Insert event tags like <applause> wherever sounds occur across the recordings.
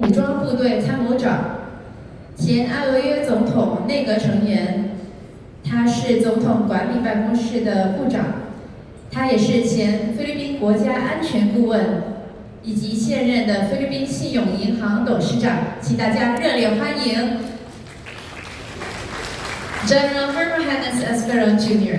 武装部队参谋长，前阿俄约总统内阁成员，他是总统管理办公室的部长，他也是前菲律宾国家安全顾问，以及现任的菲律宾信用银行董事长，请大家热烈欢迎 General Herman Hannes Espero Jr.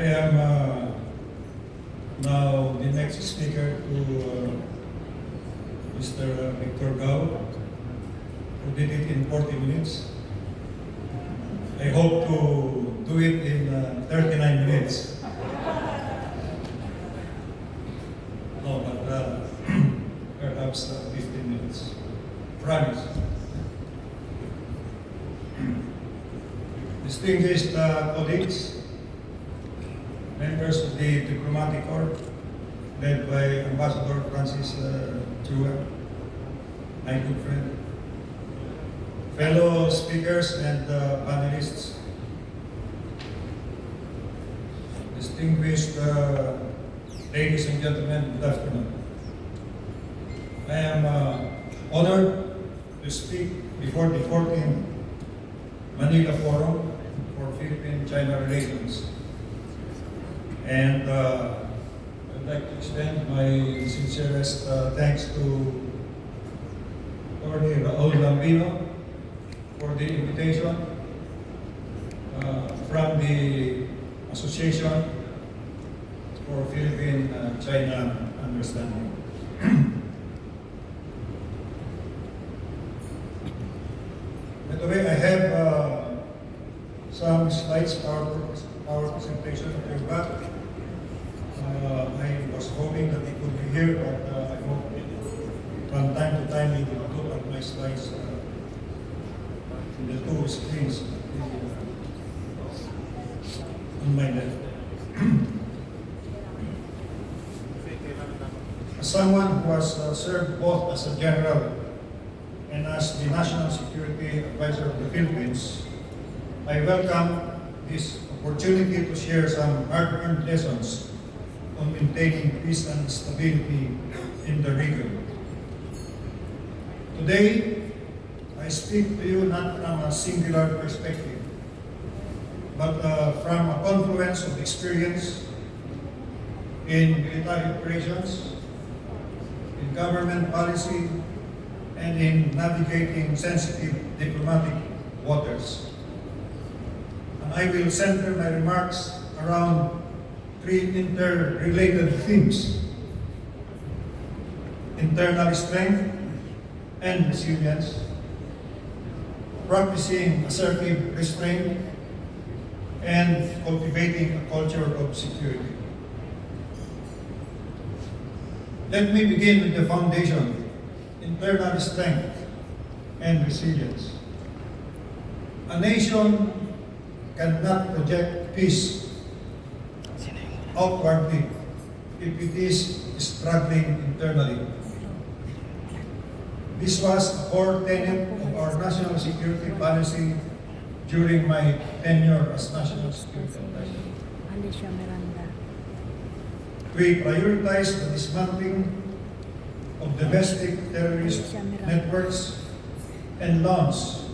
I am uh, now the next speaker to uh, Mr. Victor Gao, who did it in 40 minutes. I hope to do it in uh, 39 minutes. No, but uh, perhaps uh, 15 minutes. Promise. Distinguished uh, colleagues, members of the diplomatic corps led by Uh, Chua, my good friend, fellow speakers and uh, panelists, distinguished uh, ladies and gentlemen, good afternoon. I am uh, honored to speak before the 14th Manila Forum for Philippine-China Relations. And uh, like to extend my sincerest uh, thanks to Attorney Raul Lambino for the invitation uh, from the Association for Philippine-China Understanding. By the way, I have uh, some slides, power, power presentation at back. Uh, I was hoping that it would be here, but uh, I hope from time to time you will look at my slides uh, in the two screens on my left. As <clears throat> someone who has uh, served both as a general and as the National Security Advisor of the Philippines, I welcome this opportunity to share some hard-earned lessons on maintaining peace and stability in the region. Today, I speak to you not from a singular perspective, but uh, from a confluence of experience in military operations, in government policy, and in navigating sensitive diplomatic waters. And I will center my remarks around three interrelated themes internal strength and resilience, practicing assertive restraint, and cultivating a culture of security. Let me begin with the foundation internal strength and resilience. A nation cannot project peace outwardly if it is struggling internally. This was a core tenet of our national security policy during my tenure as National Security Advisor. Alicia Miranda. We prioritize the dismantling of domestic terrorist networks and launched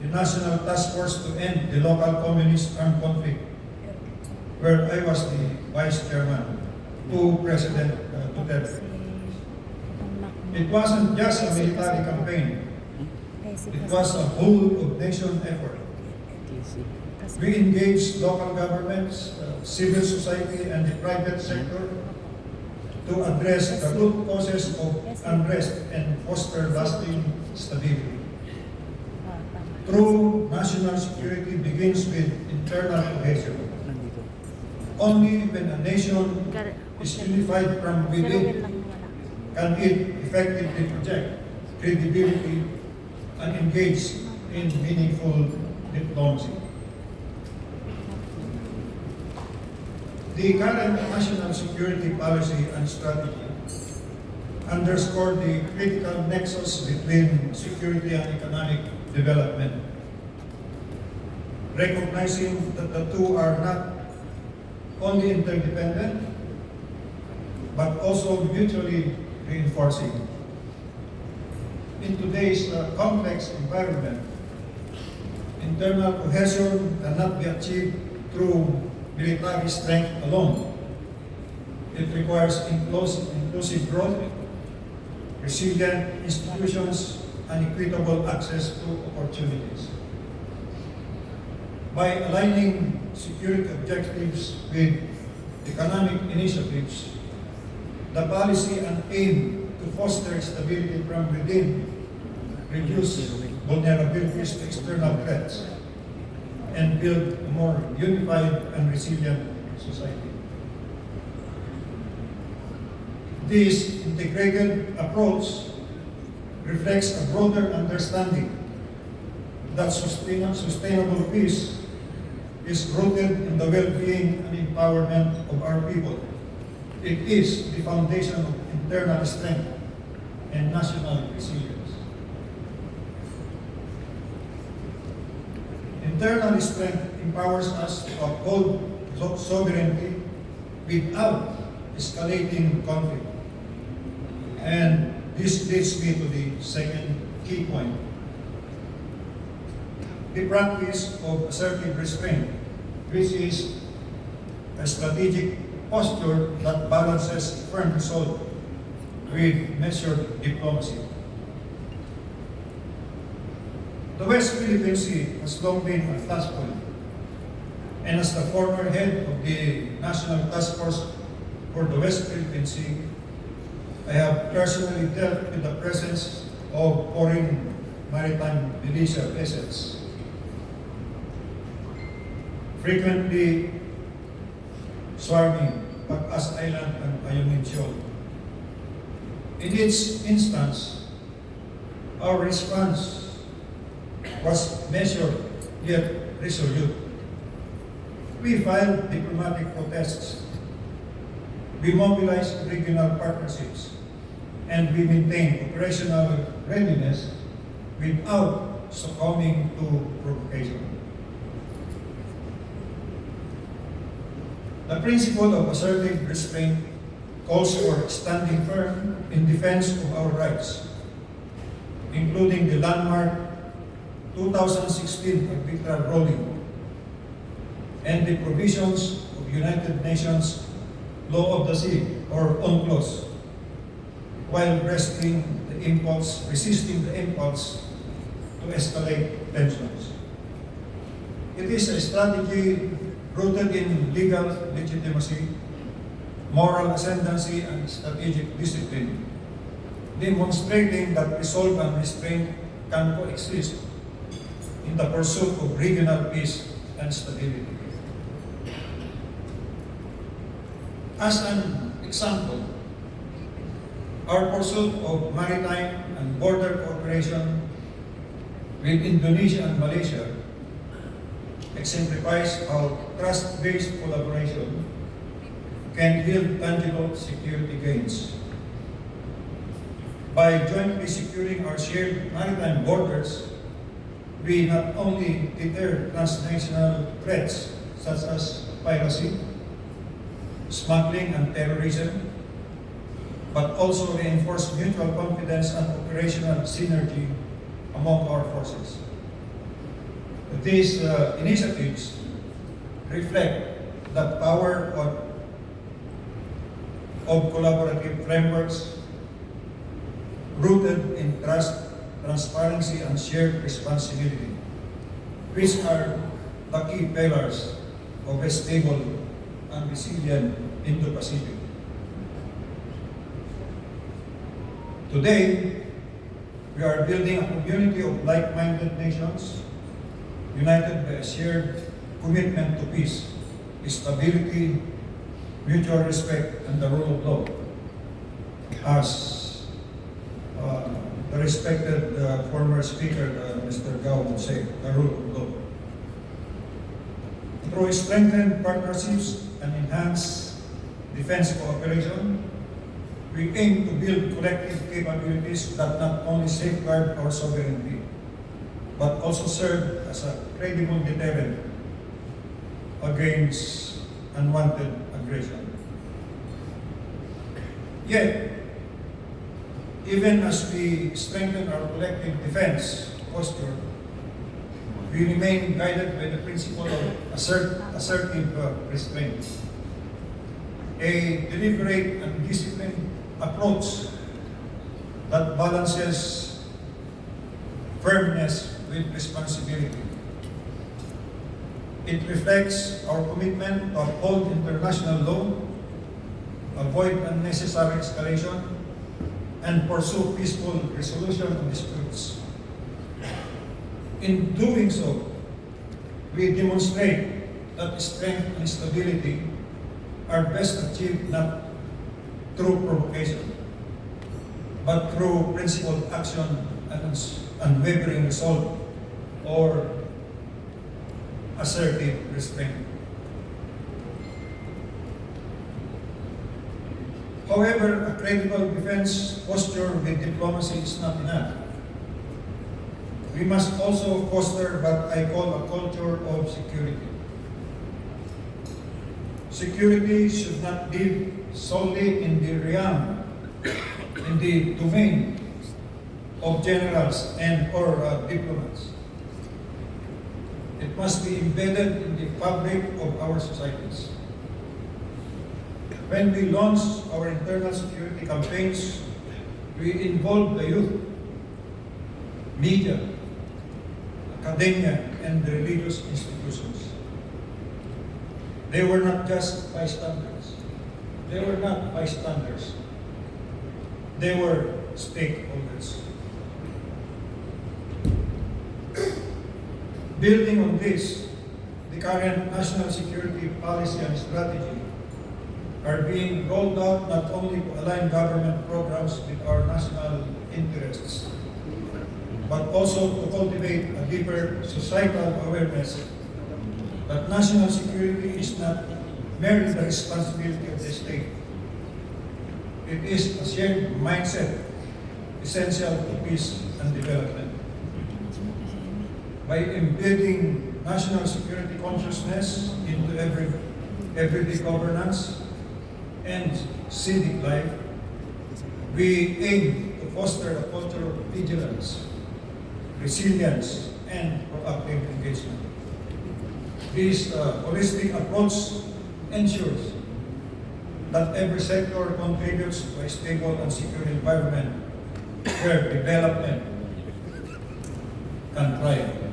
the National Task Force to end the local communist armed conflict, where I was the vice chairman to President uh, Duterte. It wasn't just a military campaign, it was a whole of nation effort. We engaged local governments, uh, civil society, and the private sector to address the root causes of unrest and foster lasting stability. True national security begins with internal cohesion. Only when a nation is unified from within can it effectively project credibility and engage in meaningful diplomacy. The current national security policy and strategy underscore the critical nexus between security and economic development, recognizing that the two are not only interdependent, but also mutually reinforcing. In today's uh, complex environment, internal cohesion cannot be achieved through military strength alone. It requires inclusive, inclusive growth, resilient institutions, and equitable access to opportunities. By aligning security objectives with economic initiatives, the policy and aim to foster stability from within, reduce vulnerabilities to external threats, and build a more unified and resilient society. This integrated approach reflects a broader understanding that sustain- sustainable peace is rooted in the well-being and empowerment of our people. It is the foundation of internal strength and national resilience. Internal strength empowers us to uphold sovereignty without escalating conflict. And this leads me to the second key point. The practice of assertive restraint, which is a strategic posture that balances firm resolve with measured diplomacy. The West Philippine Sea has long been a flashpoint, and as the former head of the National Task Force for the West Philippine Sea, I have personally dealt with the presence of foreign maritime militia vessels. Frequently swarming Pag-as Island and Ayungin Shoal. In each instance, our response was measured yet resolute. We filed diplomatic protests. We mobilized regional partnerships. And we maintained operational readiness without succumbing to provocation. The principle of assertive restraint calls for standing firm in defense of our rights, including the landmark 2016 arbitral ruling and the provisions of United Nations Law of the Sea or UNCLOS, while resisting the impulse, resisting the impulse to escalate tensions. It is a strategy rooted in legal legitimacy, moral ascendancy, and strategic discipline, demonstrating that resolve and restraint can coexist in the pursuit of regional peace and stability. As an example, our pursuit of maritime and border cooperation with Indonesia and Malaysia exemplifies how trust-based collaboration can yield tangible security gains. By jointly securing our shared maritime borders, we not only deter transnational threats such as piracy, smuggling, and terrorism, but also reinforce mutual confidence and operational synergy among our forces. These uh, initiatives reflect the power of, of collaborative frameworks rooted in trust, transparency, and shared responsibility, which are the key pillars of a stable and resilient Indo-Pacific. Today, we are building a community of like-minded nations united by a shared commitment to peace, stability, mutual respect, and the rule of law. As uh, the respected uh, former speaker, uh, Mr. Gao, would say, the rule of law. Through strengthened partnerships and enhance defense cooperation. We aim to build collective capabilities that not only safeguard our sovereignty, but also serve as a credible deterrent against unwanted aggression. Yet, even as we strengthen our collective defense posture, we remain guided by the principle of assert, assertive uh, restraint. A deliberate and disciplined approach that balances firmness with responsibility. It reflects our commitment to uphold international law, avoid unnecessary escalation, and pursue peaceful resolution of disputes. In doing so, we demonstrate that strength and stability are best achieved not through provocation, but through principled action and unwavering resolve or assertive restraint. However, a credible defense posture with diplomacy is not enough. We must also foster what I call a culture of security. Security should not live solely in the realm, in the domain of generals and or uh, diplomats. It must be embedded in the fabric of our societies. When we launch our internal security campaigns, we involve the youth, media, academia, and the religious institutions. They were not just bystanders. They were not bystanders. They were stakeholders. Building on this, the current national security policy and strategy are being rolled out not only to align government programs with our national interests, but also to cultivate a deeper societal awareness that national security is not merely the responsibility of the state. It is a shared mindset essential to peace and development. By embedding national security consciousness into every everyday governance and civic life, we aim to foster a culture of vigilance, resilience, and proactive engagement. This uh, holistic approach ensures that every sector contributes to a stable and secure environment where development can thrive.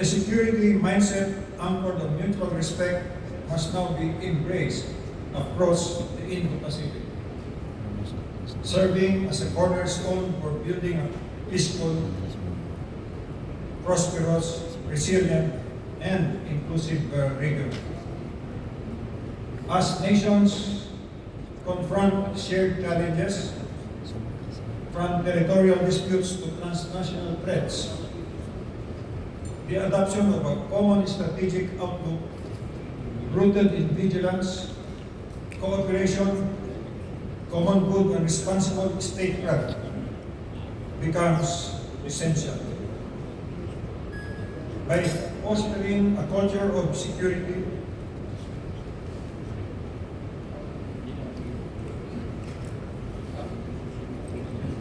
The security mindset anchored on mutual respect must now be embraced across the Indo-Pacific, serving as a cornerstone for building a peaceful, prosperous, resilient, and inclusive uh, region. As nations confront shared challenges, from territorial disputes to transnational threats, the adoption of a common strategic outlook rooted in vigilance, cooperation, common good, and responsible statecraft becomes essential. By fostering a culture of security,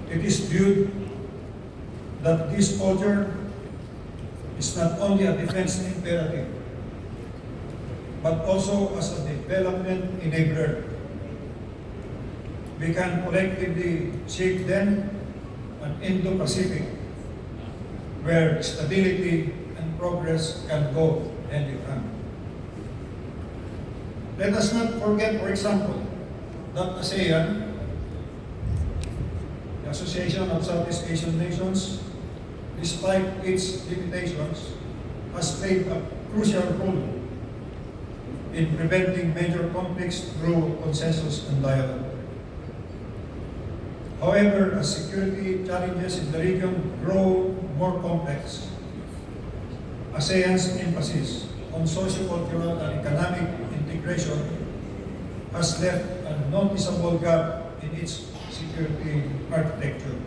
it is viewed that this culture is not only a defense imperative, but also as a development enabler. We can collectively shape them an Indo-Pacific where stability and progress can go hand in hand. Let us not forget, for example, that ASEAN, the Association of Southeast Asian Nations, despite its limitations, has played a crucial role in preventing major conflicts through consensus and dialogue. However, as security challenges in the region grow more complex, ASEAN's emphasis on socio-cultural and economic integration has left a noticeable gap in its security architecture.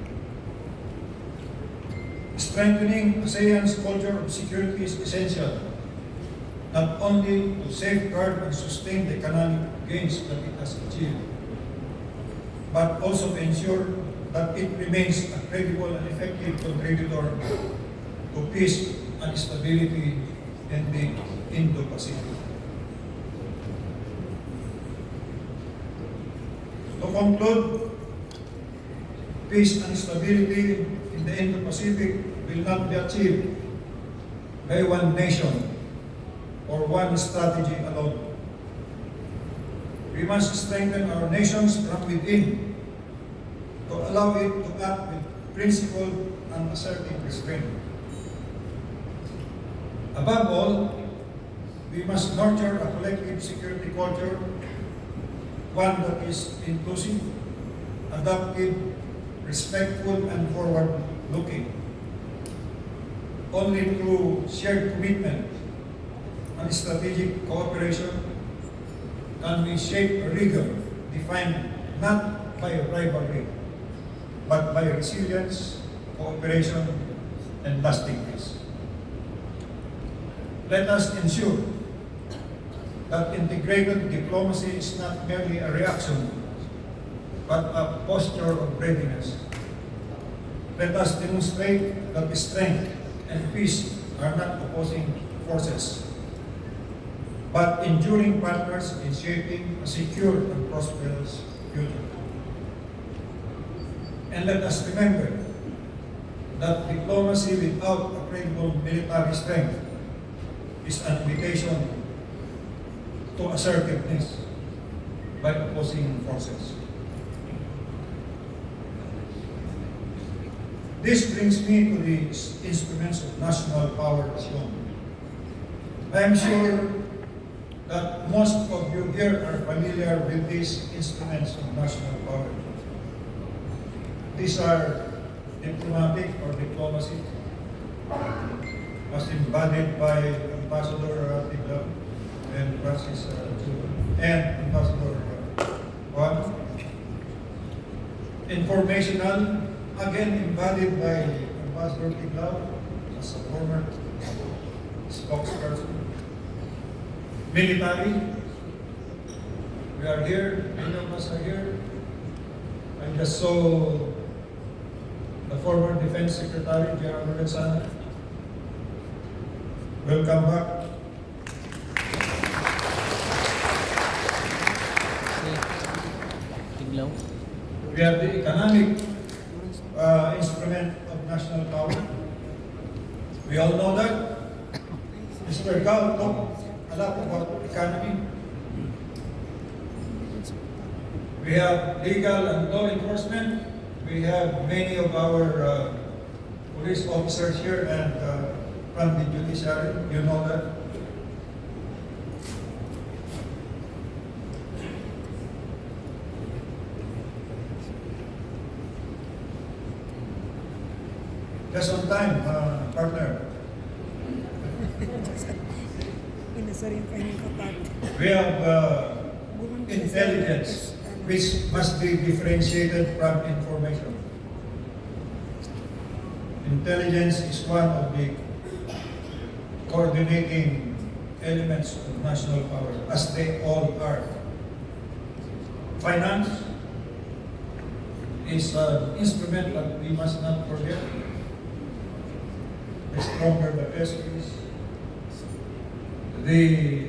Strengthening ASEAN's culture of security is essential, not only to safeguard and sustain the economic gains that it has achieved, but also to ensure that it remains a credible and effective contributor to peace and stability in the Indo-Pacific. To conclude, peace and stability in the Indo-Pacific will not be achieved by one nation or one strategy alone. We must strengthen our nations from within to allow it to act with principled and assertive restraint. Above all, we must nurture a collective security culture, one that is inclusive, adaptive, respectful, and forward-looking. Only through shared commitment and strategic cooperation can we shape a region defined not by rivalry, but by resilience, cooperation, and lasting peace. Let us ensure that integrated diplomacy is not merely a reaction, but a posture of readiness. Let us demonstrate that strength and peace are not opposing forces, but enduring partners in shaping a secure and prosperous future. And let us remember that diplomacy without a credible military strength is an invitation to assertiveness by opposing forces. This brings me to the instruments of national power shown. I am sure that most of you here are familiar with these instruments of national power. These are diplomatic or diplomacy as embodied by Ambassador Tiglam and Francis uh, and Ambassador Juan. Informational, again embodied by Ambassador Tiglam as a former spokesperson. Military, we are here, many of us are here. I just saw the former Defense Secretary, General Lorenzana. Welcome back. Tiglaw. We have the economic power. We all know that. Mr. Talked a lot about economy. We have legal and law enforcement. We have many of our uh, police officers here and uh, from the judiciary. You know that. Just on time, uh, partner. Inasar yung kanyang kapatid. We have uh, Bumang intelligence, which must be differentiated from information. Intelligence is one of the coordinating elements of national power, as they all are. Finance is an instrument that we must not forget. The stronger the peso is, the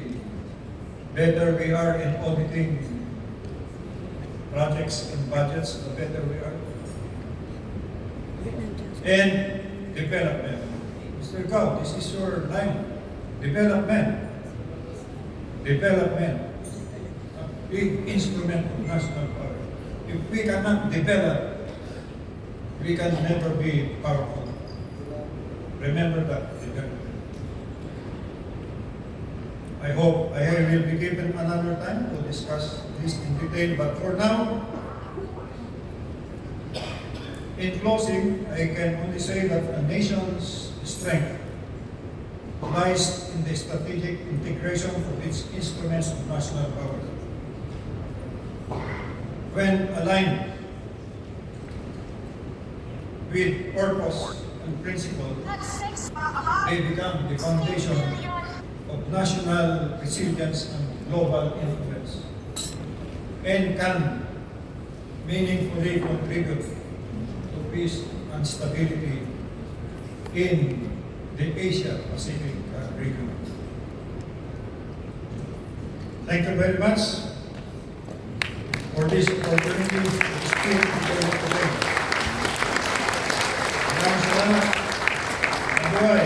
better we are in auditing projects and budgets, the better we are. And development. Mr. Gao, this is your line. Development. Development. A big instrument of national power. If we cannot develop, we can never be powerful. Remember that. I hope I will be given another time to discuss this in detail, but for now, in closing, I can only say that a nation's strength lies in the strategic integration of its instruments of national power. When aligned with purpose and principle, they become the foundation of national resilience and global influence, and can meaningfully contribute to peace and stability in the Asia-Pacific region. Thank you very much for this opportunity to speak to you today. Maraming salamat. Mabuhay.